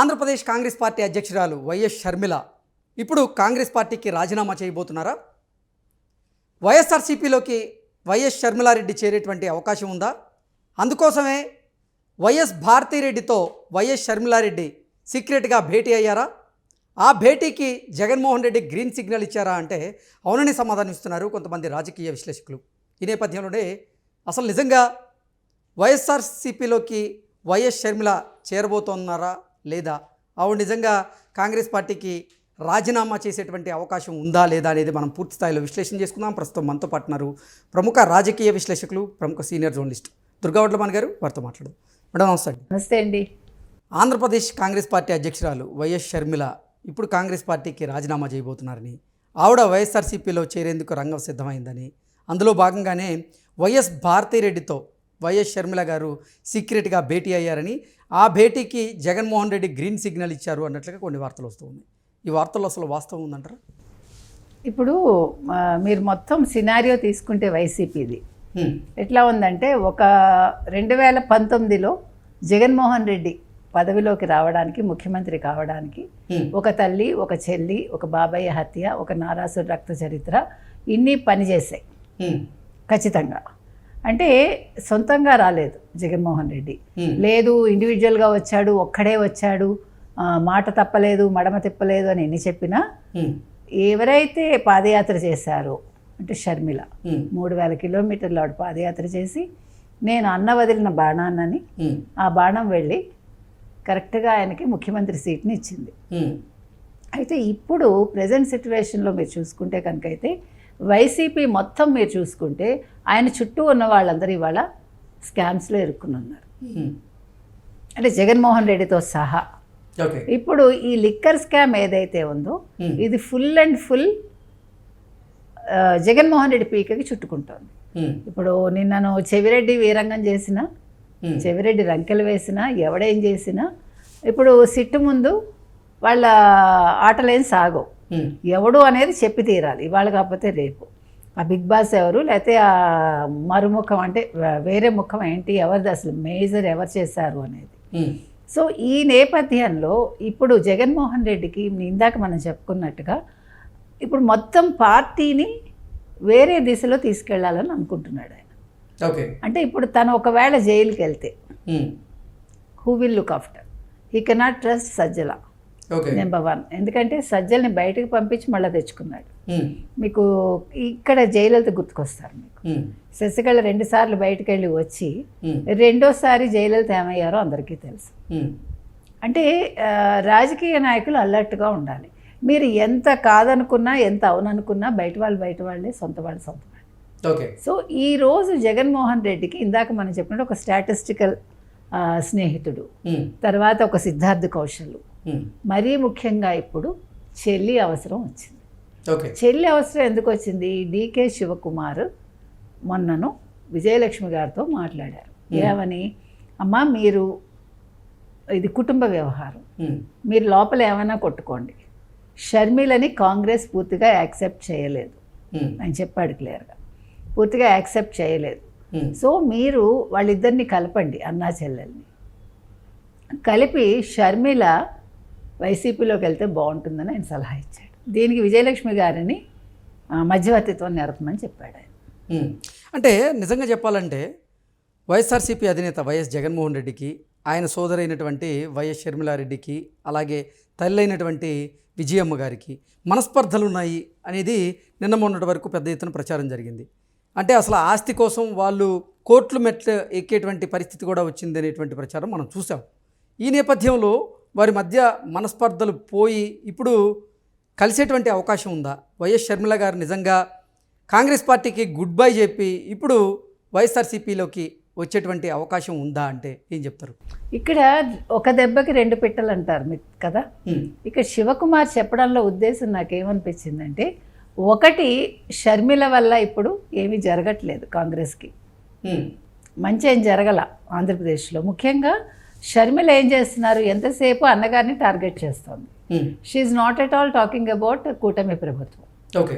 Andhra Pradesh Congress party అధ్యక్షురాలు YS Sharmila ఇప్పుడు కాంగ్రెస్ పార్టీకి రాజీనామా చేయబోతున్నారా? వైఎస్ఆర్సీపీలోకి వైఎస్ షర్మిలారెడ్డి చేరేటువంటి అవకాశం ఉందా? అందుకోసమే వైఎస్ భారతీరెడ్డితో వైఎస్ షర్మిలారెడ్డి సీక్రెట్గా భేటీ అయ్యారా? ఆ భేటీకి జగన్మోహన్ రెడ్డి గ్రీన్ సిగ్నల్ ఇచ్చారా అంటే అవునని సమాధానం ఇస్తున్నారు కొంతమంది రాజకీయ విశ్లేషకులు. ఈ నేపథ్యంలోనే అసలు నిజంగా వైఎస్ఆర్సీపీలోకి వైఎస్ షర్మిల చేరబోతున్నారా? లేదా ఆవిడ నిజంగా కాంగ్రెస్ పార్టీకి రాజీనామా చేసేటువంటి అవకాశం ఉందా లేదా అనేది మనం పూర్తి స్థాయిలో విశ్లేషణ చేసుకుందాం. ప్రస్తుతం మనతో పాటున్నారు ప్రముఖ రాజకీయ విశ్లేషకులు ప్రముఖ సీనియర్ జర్నలిస్ట్ దుర్గావడ్లమాన్ గారు. వారితో మాట్లాడదు. మేడం నమస్తే అండి. నమస్తే అండి. ఆంధ్రప్రదేశ్ కాంగ్రెస్ పార్టీ అధ్యక్షురాలు వైఎస్ షర్మిల ఇప్పుడు కాంగ్రెస్ పార్టీకి రాజీనామా చేయబోతున్నారని ఆవిడ వైఎస్ఆర్సీపీలో చేరేందుకు రంగం సిద్ధమైందని అందులో భాగంగానే వైఎస్ భారతిరెడ్డితో వైఎస్ షర్మిల గారు సీక్రెట్గా భేటీ అయ్యారని ఆ భేటీకి జగన్మోహన్ రెడ్డి గ్రీన్ సిగ్నల్ ఇచ్చారు అన్నట్లుగా కొన్ని వార్తలు వస్తూ ఉన్నాయి. ఈ వార్తల్లో అసలు వాస్తవం ఉందంటారా? ఇప్పుడు మీరు మొత్తం సినారియో తీసుకుంటే వైసీపీది. ఎట్లా ఉందంటే ఒక రెండు వేల పంతొమ్మిదిలో జగన్మోహన్ రెడ్డి పదవిలోకి రావడానికి ముఖ్యమంత్రి కావడానికి ఒక తల్లి ఒక చెల్లి ఒక బాబాయ్ హత్య ఒక నారాసుర రక్త చరిత్ర ఇన్ని పనిచేసాయి ఖచ్చితంగా. అంటే సొంతంగా రాలేదు జగన్మోహన్ రెడ్డి. లేదు ఇండివిజువల్గా వచ్చాడు ఒక్కడే వచ్చాడు మాట తప్పలేదు మడమ తిప్పలేదు అని ఎన్ని చెప్పినా ఎవరైతే పాదయాత్ర చేశారో అంటే షర్మిల మూడు వేల కిలోమీటర్లు ఆవిడ పాదయాత్ర చేసి నేను అన్న వదిలిన బాణాన్నని ఆ బాణం వెళ్ళి కరెక్ట్గా ఆయనకి ముఖ్యమంత్రి సీట్ని ఇచ్చింది. అయితే ఇప్పుడు ప్రజెంట్ సిచ్యువేషన్లో మీరు చూసుకుంటే కనుక అయితే వైసీపీ మొత్తం మీరు చూసుకుంటే ఆయన చుట్టూ ఉన్న వాళ్ళందరూ ఇవాళ స్కామ్స్లో ఇరుక్కుని ఉన్నారు అంటే జగన్మోహన్ రెడ్డితో సహా. ఇప్పుడు ఈ లిక్కర్ స్కామ్ ఏదైతే ఉందో ఇది full and full Jaganmohan Reddy పీకకి చుట్టుకుంటోంది. ఇప్పుడు నిన్నను చెవిరెడ్డి వీరంగం చేసిన చెవిరెడ్డి రంకెలు వేసినా ఎవడేం చేసినా ఇప్పుడు సిట్టు ముందు వాళ్ళ ఆటలేం సాగవు. ఎవడు అనేది చెప్పి తీరాలి. ఇవాళ కాకపోతే రేపు. ఆ బిగ్ బాస్ ఎవరు? లేకపోతే ఆ మరుముఖం అంటే వేరే ముఖం ఏంటి? ఎవరిది అసలు మేజర్ ఎవరు చేశారు అనేది. సో ఈ నేపథ్యంలో ఇప్పుడు జగన్మోహన్ రెడ్డికి ఇందాక మనం చెప్పుకున్నట్టుగా ఇప్పుడు మొత్తం పార్టీని వేరే దిశలో తీసుకెళ్ళాలని అనుకుంటున్నాడు ఆయన. ఓకే. అంటే ఇప్పుడు తను ఒకవేళ జైలుకి వెళ్తే who will look after? He cannot trust Sajjala. Number one. ఎందుకంటే సజ్జల్ని బయటకు పంపించి మళ్ళీ తెచ్చుకున్నాడు. మీకు ఇక్కడ జైలలిత గుర్తుకొస్తారు మీకు. శశికళ రెండు సార్లు బయటకు వెళ్ళి వచ్చి రెండోసారి జయలలిత ఏమయ్యారో అందరికీ తెలుసు. అంటే రాజకీయ నాయకులు అలర్ట్గా ఉండాలి. మీరు ఎంత కాదనుకున్నా ఎంత అవుననుకున్నా బయట వాళ్ళు బయట వాళ్ళే సొంత వాళ్ళు సొంత వాళ్ళు. ఓకే. సో ఈ రోజు జగన్మోహన్ రెడ్డికి ఇందాక మనం చెప్పినట్టు ఒక స్టాటిస్టికల్ స్నేహితుడు. తర్వాత ఒక సిద్ధార్థ కౌశల్ మరీ ముఖ్యంగా ఇప్పుడు చెల్లి అవసరం వచ్చింది. చెల్లి అవసరం ఎందుకు వచ్చింది? డీకే శివకుమార్ మొన్నను విజయలక్ష్మి గారితో మాట్లాడారు. ఏమని? అమ్మా మీరు ఇది కుటుంబ వ్యవహారం. మీరు లోపల ఏమైనా కొట్టుకోండి. షర్మిలని కాంగ్రెస్ పూర్తిగా యాక్సెప్ట్ చేయలేదు. అని చెప్పాడు క్లియర్గా పూర్తిగా యాక్సెప్ట్ చేయలేదు. సో మీరు వాళ్ళిద్దరిని కలపండి అన్నా చెల్లెల్ని. కలిపి షర్మిల వైసీపీలోకి వెళ్తే బాగుంటుందని ఆయన సలహా ఇచ్చాడు. దీనికి విజయలక్ష్మి గారిని ఆ, మధ్యవర్తిత్వం నేర్పమని చెప్పాడు ఆయన. అంటే నిజంగా చెప్పాలంటే వైఎస్ఆర్సీపీ అధినేత వైఎస్ జగన్మోహన్ రెడ్డికి ఆయన సోదరైనటువంటి వైఎస్ షర్మిలారెడ్డికి అలాగే తల్లైనటువంటి విజయమ్మ గారికి మనస్పర్ధలు ఉన్నాయి అనేది నిన్న మొన్నటి వరకు పెద్ద ఎత్తున ప్రచారం జరిగింది. అంటే అసలు ఆస్తి కోసం వాళ్ళు కోట్లు మెట్లు ఎక్కేటువంటి పరిస్థితి కూడా వచ్చింది అనేటువంటి ప్రచారం మనం చూసాం. ఈ నేపథ్యంలో వారి మధ్య మనస్పర్ధలు పోయి ఇప్పుడు కలిసేటువంటి అవకాశం ఉందా? వైఎస్ షర్మిల గారు నిజంగా కాంగ్రెస్ పార్టీకి గుడ్ బై చెప్పి ఇప్పుడు వైఎస్ఆర్సీపీలోకి వచ్చేటువంటి అవకాశం ఉందా అంటే ఏం చెప్తారు? ఇక్కడ ఒక దెబ్బకి రెండు పిట్టలు అంటారు మీకు కదా? ఇక్కడ శివకుమార్ చెప్పడంలో ఉద్దేశం నాకేమనిపించిందంటే ఒకటి షర్మిల వల్ల ఇప్పుడు ఏమీ జరగట్లేదు కాంగ్రెస్కి. మంచి ఏం జరగల ఆంధ్రప్రదేశ్లో. ముఖ్యంగా షర్మిల ఏం చేస్తున్నారు? ఎంతసేపు అన్నగారిని టార్గెట్ చేస్తోంది. She's not at all talking about కూటమి ప్రభుత్వం. ఓకే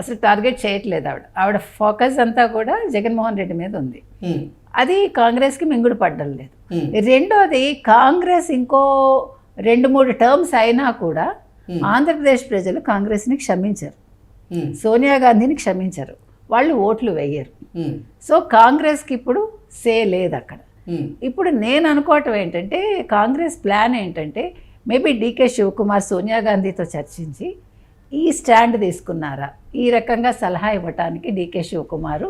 అసలు టార్గెట్ చేయట్లేదు ఆవిడ. ఆవిడ ఫోకస్ అంతా కూడా జగన్మోహన్ రెడ్డి మీద ఉంది. అది కాంగ్రెస్కి మింగుడు పడ్డం లేదు. రెండోది కాంగ్రెస్ ఇంకో రెండు మూడు టర్మ్స్ అయినా కూడా ఆంధ్రప్రదేశ్ ప్రజలు కాంగ్రెస్ని క్షమించరు. సోనియా గాంధీని క్షమించరు. వాళ్ళు ఓట్లు వేయరు. సో కాంగ్రెస్కి ఇప్పుడు సే లేదు అక్కడ ఇప్పుడు నేను అనుకోవటం ఏంటంటే కాంగ్రెస్ ప్లాన్ ఏంటంటే maybe D K Shivakumar Sonia గాంధీతో చర్చించి ఈ స్టాండ్ తీసుకున్నారా? ఈ రకంగా సలహా ఇవ్వటానికి డీకే శివకుమారు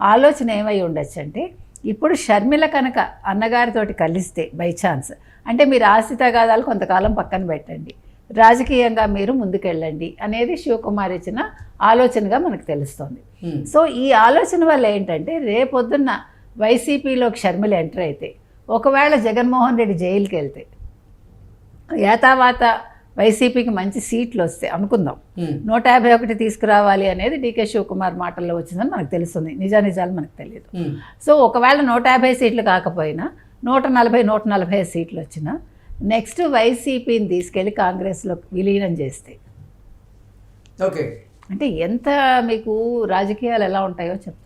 ఆలోచన ఏమై ఉండొచ్చు అంటే ఇప్పుడు షర్మిల కనుక అన్నగారితోటి కలిస్తే బై ఛాన్స్ అంటే మీరు ఆస్తి తగాదాలు కొంతకాలం పక్కన పెట్టండి. రాజకీయంగా మీరు ముందుకెళ్ళండి అనేది శివకుమార్ ఇచ్చిన ఆలోచనగా మనకు తెలుస్తోంది. ఉమ్, సో ఈ ఆలోచన వల్ల ఏంటంటే రేపొద్దున్న వైసీపీలోకి షర్మిల ఎంటర్ అయితే ఒకవేళ జగన్మోహన్ రెడ్డి జైలుకి వెళ్తే ఏతావాత వైసీపీకి మంచి సీట్లు వస్తే అనుకుందాం. నూట యాభై ఒకటి తీసుకురావాలి అనేది డీకే శివకుమార్ మాటల్లో వచ్చిందని మనకు తెలుస్తుంది. నిజానిజాలు మనకు తెలియదు. సో ఒకవేళ నూట యాభై సీట్లు కాకపోయినా నూట నలభై నూట నలభై సీట్లు వచ్చినా నెక్స్ట్ వైసీపీని తీసుకెళ్ళి కాంగ్రెస్లో విలీనం చేస్తే. ఓకే. అంటే ఎంత మీకు రాజకీయాలు ఎలా ఉంటాయో చెప్తాను.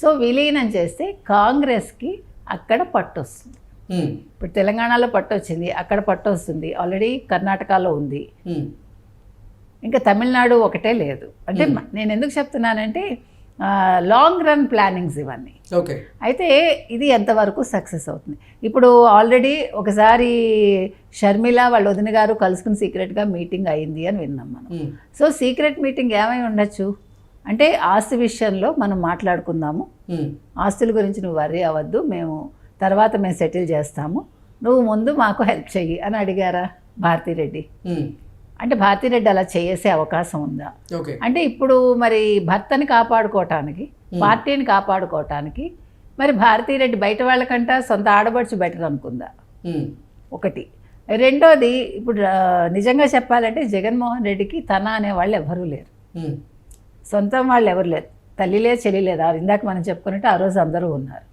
సో విలీనం చేస్తే కాంగ్రెస్కి అక్కడ పట్టు వస్తుంది ఉమ్, ఇప్పుడు తెలంగాణలో పట్టు వచ్చింది అక్కడ పట్టు వస్తుంది ఆల్రెడీ కర్ణాటకలో ఉంది. ఉమ్, ఇంకా తమిళనాడు ఒకటే లేదు. అంటే నేను ఎందుకు చెప్తున్నానంటే లాంగ్ రన్ ప్లానింగ్స్ ఇవన్నీ. ఓకే అయితే ఇది ఎంతవరకు సక్సెస్ అవుతుంది? ఇప్పుడు ఆల్రెడీ ఒకసారి షర్మిల వాళ్ళ వదిన గారు కలుసుకుని సీక్రెట్గా మీటింగ్ అయింది అని విన్నాం మనం. సో సీక్రెట్ మీటింగ్ ఏమై ఉండొచ్చు? అంటే ఆస్తి విషయంలో మనం మాట్లాడుకుందాము. ఆస్తుల గురించి నువ్వు వర్రీ అవ్వద్దు. మేము తర్వాత మేము సెటిల్ చేస్తాము. నువ్వు ముందు మాకు హెల్ప్ చెయ్యి అని అడిగారా భారతిరెడ్డి? అంటే భారతిరెడ్డి అలా చేసే అవకాశం ఉందా? అంటే ఇప్పుడు మరి భర్తని కాపాడుకోవటానికి పార్టీని కాపాడుకోవటానికి మరి భారతిరెడ్డి బయట వాళ్ళకంట సొంత ఆడబడుచు బెటర్ అనుకుందా? ఒకటి. రెండోది ఇప్పుడు నిజంగా చెప్పాలంటే జగన్మోహన్ రెడ్డికి తన అనే వాళ్ళు ఎవరూ లేరు. సొంతం వాళ్ళు ఎవరు లేరు. తల్లి లేదు చెల్లి లేదు. ఇందాక మనం చెప్పుకున్నట్టు ఆ రోజు అందరూ ఉన్నారు.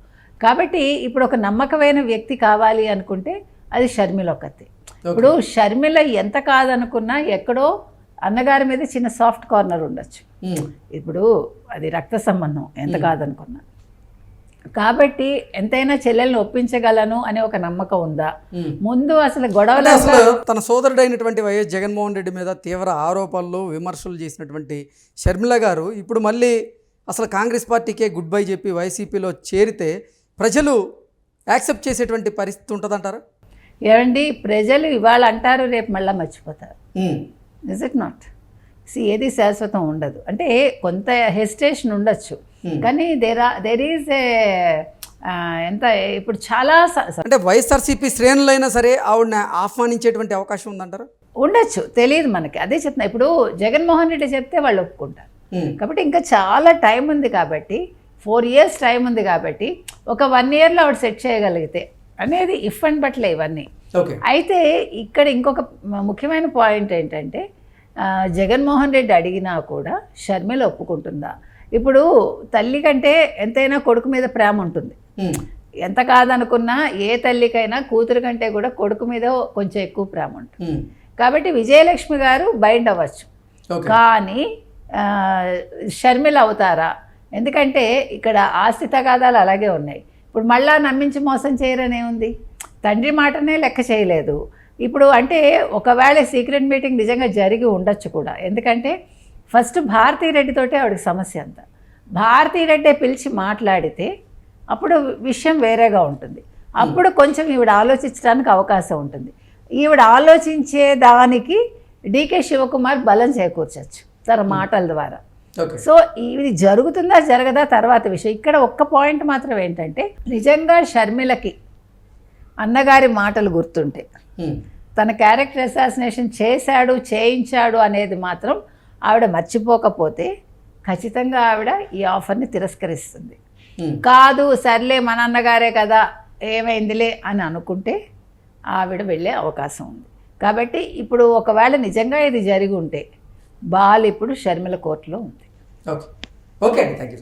కాబట్టి ఇప్పుడు ఒక నమ్మకమైన వ్యక్తి కావాలి అనుకుంటే అది షర్మిల ఒక్కతే ఇప్పుడు షర్మిల ఎంత కాదనుకున్నా ఎక్కడో అన్నగారి మీద చిన్న సాఫ్ట్ కార్నర్ ఉండొచ్చు. ఇప్పుడు అది రక్త సంబంధం. ఎంత కాదనుకున్నా. కాబట్టి ఎంతైనా చెల్లెల్ని ఒప్పించగలను అనే ఒక నమ్మకం ఉందా. ముందు అసలు గొడవలు అసలు తన సోదరుడైనటువంటి వైఎస్ జగన్మోహన్ రెడ్డి మీద తీవ్ర ఆరోపణలు విమర్శలు చేసినటువంటి షర్మిల గారు ఇప్పుడు మళ్ళీ అసలు కాంగ్రెస్ పార్టీకే గుడ్ బై చెప్పి వైసీపీలో చేరితే ప్రజలు యాక్సెప్ట్ చేసేటువంటి పరిస్థితి ఉంటుందంటారా? ఏమండి ప్రజలు ఇవాళ అంటారు రేపు మళ్ళీ మర్చిపోతారు. ఇస్ ఇట్ నాట్ సి ఏది శాశ్వతం ఉండదు. అంటే కొంత హెసిటేషన్ ఉండొచ్చు. కానీ దేర్ దేర్ ఈజ్ ఏ ఎంత ఇప్పుడు చాలా అంటే వైఎస్ఆర్సీపీ శ్రేణులైనా సరే ఆవిడని ఆహ్వానించేటువంటి అవకాశం ఉందంటారా? ఉండొచ్చు. తెలియదు మనకి. అదే చెప్తున్నా. ఇప్పుడు జగన్మోహన్ రెడ్డి చెప్తే వాళ్ళు ఒప్పుకుంటారు. ఉమ్, కాబట్టి ఇంకా చాలా టైం ఉంది కాబట్టి ఫోర్ ఇయర్స్ టైం ఉంది కాబట్టి ఒక వన్ ఇయర్లో ఆవిడ సెట్ చేయగలిగితే అనేది ఇఫ్ అండ్ బట్లే ఇవన్నీ. ఓకే. అయితే ఇక్కడ ఇంకొక ముఖ్యమైన పాయింట్ ఏంటంటే జగన్మోహన్ రెడ్డి అడిగినా కూడా షర్మిల ఒప్పుకుంటుందా? ఇప్పుడు తల్లి కంటే ఎంతైనా కొడుకు మీద ప్రేమ ఉంటుంది. ఎంత కాదనుకున్నా ఏ తల్లికైనా కూతురు కంటే కూడా కొడుకు మీద కొంచెం ఎక్కువ ప్రేమ ఉంటుంది. కాబట్టి విజయలక్ష్మి గారు బైండ్ అవ్వచ్చు. కానీ షర్మిల అవుతారా? ఎందుకంటే ఇక్కడ ఆస్తి తగాదాలు అలాగే ఉన్నాయి. ఇప్పుడు మళ్ళా నమ్మించి మోసం చేయరనే ఉంది తండ్రి మాటనే లెక్క చేయలేదు. ఇప్పుడు అంటే ఒకవేళ సీక్రెట్ మీటింగ్ నిజంగా జరిగి ఉండొచ్చు కూడా. ఎందుకంటే ఫస్ట్ భారతీ రెడ్డితోటే ఆవిడకి సమస్య అంతా. భారతీ రెడ్డే పిలిచి మాట్లాడితే అప్పుడు విషయం వేరేగా ఉంటుంది. అప్పుడు కొంచెం ఈవిడ ఆలోచించడానికి అవకాశం ఉంటుంది. ఈవిడ ఆలోచించే దానికి డీకే శివకుమార్ బలం చేకూర్చచ్చు తన మాటల ద్వారా. సో ఇది జరుగుతుందా జరగదా తర్వాత విషయం. ఇక్కడ ఒక్క పాయింట్ మాత్రం ఏంటంటే నిజంగా షర్మిలకి అన్నగారి మాటలు గుర్తుంటే ఉమ్, తన క్యారెక్టర్ అసాసినేషన్ చేశాడు చేయించాడు అనేది మాత్రం ఆవిడ మర్చిపోకపోతే ఖచ్చితంగా ఆవిడ ఈ ఆఫర్ని తిరస్కరిస్తుంది. కాదు సర్లే మన అన్నగారే కదా ఏమైందిలే అని అనుకుంటే ఆవిడ వెళ్ళే అవకాశం ఉంది. కాబట్టి ఇప్పుడు ఒకవేళ నిజంగా ఇది జరిగి ఉంటే బాల్ ఇప్పుడు షర్మిల కోర్టులో ఉంది. ఓకే. ఓకే అండి. Thank you